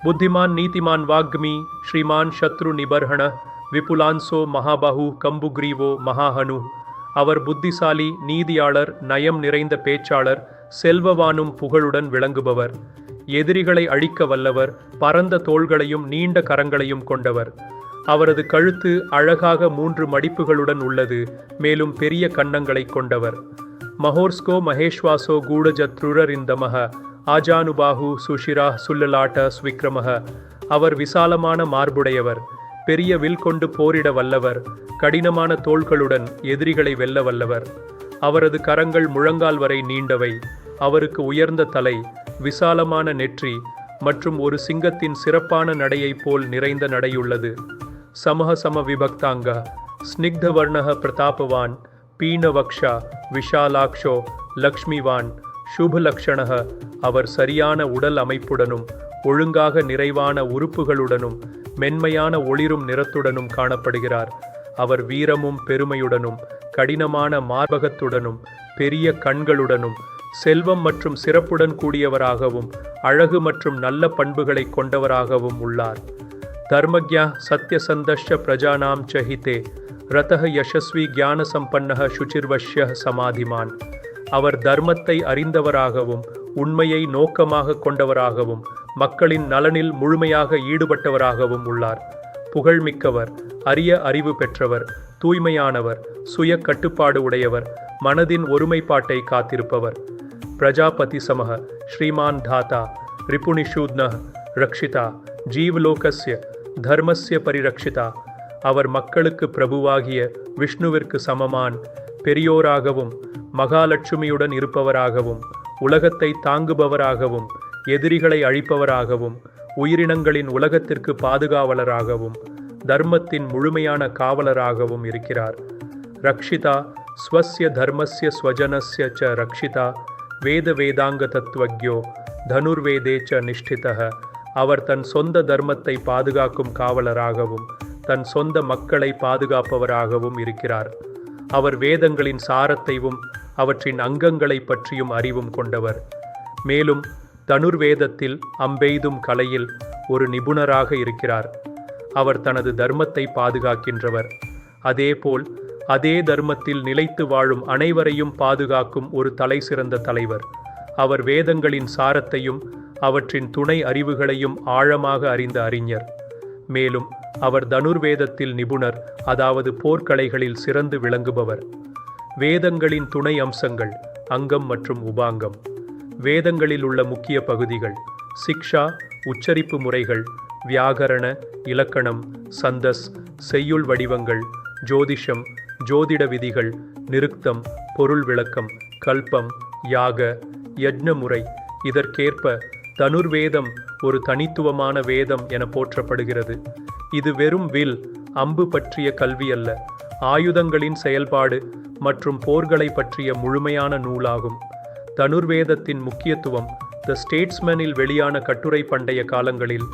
बुद्धिमान नीतिमान वाग्मी श्रीमान शत्रु निबर्हण விபுலான்சோ மகாபகு கம்புக்ரீவோ மகாஹனு அவர் புத்திசாலி நீதியாளர் நயம் நிறைந்த பேச்சாளர் செல்வவானும் புகழுடன் விளங்குபவர் எதிரிகளை அழிக்க வல்லவர் பரந்த தோள்களையும் நீண்ட கரங்களையும் கொண்டவர் அவரது கழுத்து அழகாக மூன்று மடிப்புகளுடன் உள்ளது மேலும் பெரிய கன்னங்களை கொண்டவர் மஹோர்ஸ்கோ மகேஷ்வாசோ கூடஜத்ருரரிந்தமக ஆஜானுபாகு சுஷிரா சுல்லலாட்ட ஸ்விக்ரமக அவர் விசாலமான மார்புடையவர் பெரிய வில் கொண்டு போரிட வல்லவர் கடினமான தோள்களுடன் எதிரிகளை வெல்ல வல்லவர். அவரது கரங்கள் முழங்கால் வரை நீண்டவை அவருக்கு உயர்ந்த தலை விசாலமான நெற்றி மற்றும் ஒரு சிங்கத்தின் சிறப்பான நடையைப் போல் நிறைந்த நடையுள்ளது. சமஹ சம விபக்தாங்க ஸ்னிக்தவர்ணக பிரதாபவான் பீனவக்ஷா விஷாலாக்ஷோ லக்ஷ்மிவான் சுபலக்ஷணக. அவர் சரியான உடல் அமைப்புடனும் ஒழுங்காக நிறைவான உறுப்புகளுடனும் மென்மையான ஒளிரும் நிறத்துடனும் காணப்படுகிறார். அவர் வீரமும் பெருமையுடனும் கடினமான மார்பகத்துடனும் பெரிய கண்களுடனும் செல்வம் மற்றும் சிறப்புடன் கூடியவராகவும் அழகு மற்றும் நல்ல பண்புகளை கொண்டவராகவும் உள்ளார். தர்மஜா சத்யசந்தஷ பிரஜானாம் சஹிதே ரதக யசஸ்வி ஞான சம்பன்னக சுச்சிர்வஷ்ய சமாதிமான். அவர் தர்மத்தை அறிந்தவராகவும் உண்மையை நோக்கமாக கொண்டவராகவும் மக்களின் நலனில் முழுமையாக ஈடுபட்டவராகவும் உள்ளார். புகழ்மிக்கவர் அரிய அறிவு பெற்றவர் தூய்மையானவர் சுய கட்டுப்பாடு உடையவர் மனதின் ஒருமைப்பாட்டை காத்திருப்பவர். பிரஜாபதி சமக ஸ்ரீமான் தாத்தா ரிபுனிஷூத்ன ரக்ஷிதா ஜீவலோகஸ்ய தர்மஸ்ய பரிரக்ஷிதா. அவர் மக்களுக்கு பிரபுவாகிய விஷ்ணுவிற்கு சமமான் பெரியோராகவும் மகாலட்சுமியுடன் இருப்பவராகவும் உலகத்தை தாங்குபவராகவும் எதிரிகளை அழிப்பவராகவும் உயிரினங்களின் உலகத்திற்கு பாதுகாவலராகவும் தர்மத்தின் முழுமையான காவலராகவும் இருக்கிறார். ரக்ஷிதா ஸ்வஸ்ய தர்மஸ்ய ஸ்வஜனஸ்ய ச ரக்ஷிதா வேத வேதாங்க தத்துவக்யோ தனுர்வேதே ச நிஷ்டிதக அவர் தன் சொந்த தர்மத்தை பாதுகாக்கும் காவலராகவும் தன் சொந்த மக்களை பாதுகாப்பவராகவும் இருக்கிறார். அவர் வேதங்களின் சாரத்தையும் அவற்றின் அங்கங்களை பற்றியும் அறிவும் கொண்டவர். மேலும் தனுர்வேதத்தில் அம்பெய்தும் கலையில் ஒரு நிபுணராக இருக்கிறார். அவர் தனது தர்மத்தை பாதுகாக்கின்றவர். அதேபோல் அதே தர்மத்தில் நிலைத்து வாழும் அனைவரையும் பாதுகாக்கும் ஒரு தலை சிறந்த தலைவர். அவர் வேதங்களின் சாரத்தையும் அவற்றின் துணை அறிவுகளையும் ஆழமாக அறிந்த அறிஞர். மேலும் அவர் தனுர்வேதத்தில் நிபுணர் அதாவது போர்க்கலைகளில் சிறந்து விளங்குபவர். வேதங்களின் துணை அம்சங்கள் அங்கம் மற்றும் உபாங்கம். வேதங்களில் உள்ள முக்கிய பகுதிகள் சிக்ஷா உச்சரிப்பு முறைகள் வியாகரண இலக்கணம் சந்தஸ் செய்யுள் வடிவங்கள் ஜோதிஷம் ஜோதிட விதிகள் நிருக்தம் பொருள் விளக்கம் கல்பம் யாக யஜ்ன முறை. இதற்கேற்ப தனுர்வேதம் ஒரு தனித்துவமான வேதம் என போற்றப்படுகிறது. இது வெறும் வில் அம்பு பற்றிய கல்வி அல்ல. ஆயுதங்களின் செயல்பாடு மற்றும் போர்களை பற்றிய முழுமையான நூலாகும். தனுர்வேதத்தின் முக்கியத்துவம் த ஸ்டேட்ஸ்மேனில் வெளியான கட்டுரை பண்டைய காலங்களில்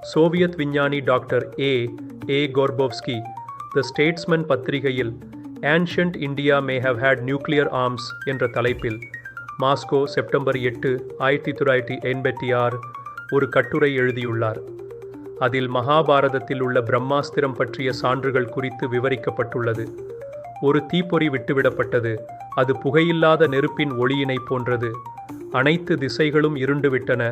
சோவியத் விஞ்ஞானி doctor A A Gorbovsky the Statesman பத்திரிகையில் ancient India may have had nuclear arms என்ற தலைப்பில் மாஸ்கோ செப்டம்பர் எட்டு ஆயிரத்தி தொள்ளாயிரத்தி எண்பத்தி ஆறு ஒரு கட்டுரை எழுதியுள்ளார். அதில் மகாபாரதத்தில் உள்ள பிரம்மாஸ்திரம் பற்றிய சான்றுகள் குறித்து விவரிக்கப்பட்டுள்ளது. ஒரு தீப்பொறி விட்டுவிடப்பட்டது. அது புகையில்லாத நெருப்பின் ஒளியினை போன்றது. அனைத்து திசைகளும் இருண்டுவிட்டன.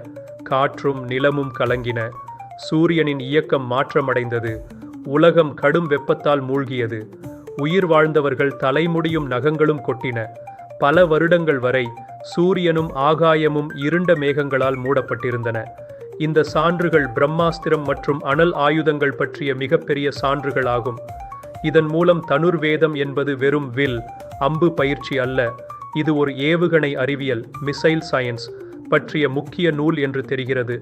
காற்றும் நிலமும் கலங்கின. சூரியனின் இயக்கம் மாற்றமடைந்தது. உலகம் கடும் வெப்பத்தால் மூழ்கியது. உயிர் வாழ்ந்தவர்கள் தலைமுடியும் நகங்களும் கொட்டின. பல வருடங்கள் வரை சூரியனும் ஆகாயமும் இருண்ட மேகங்களால் மூடப்பட்டிருந்தன. இந்த சான்றுகள் பிரம்மாஸ்திரம் மற்றும் அனல் ஆயுதங்கள் பற்றிய மிகப்பெரிய சான்றுகள் ஆகும் இதன் மூலம் தனுர்வேதம் என்பது வெறும் வில் அம்பு பயிற்சி அல்ல. இது ஒரு ஏவுகணை அறிவியல் மிசைல் சயின்ஸ் பற்றிய முக்கிய நூல் என்று தெரிகிறது.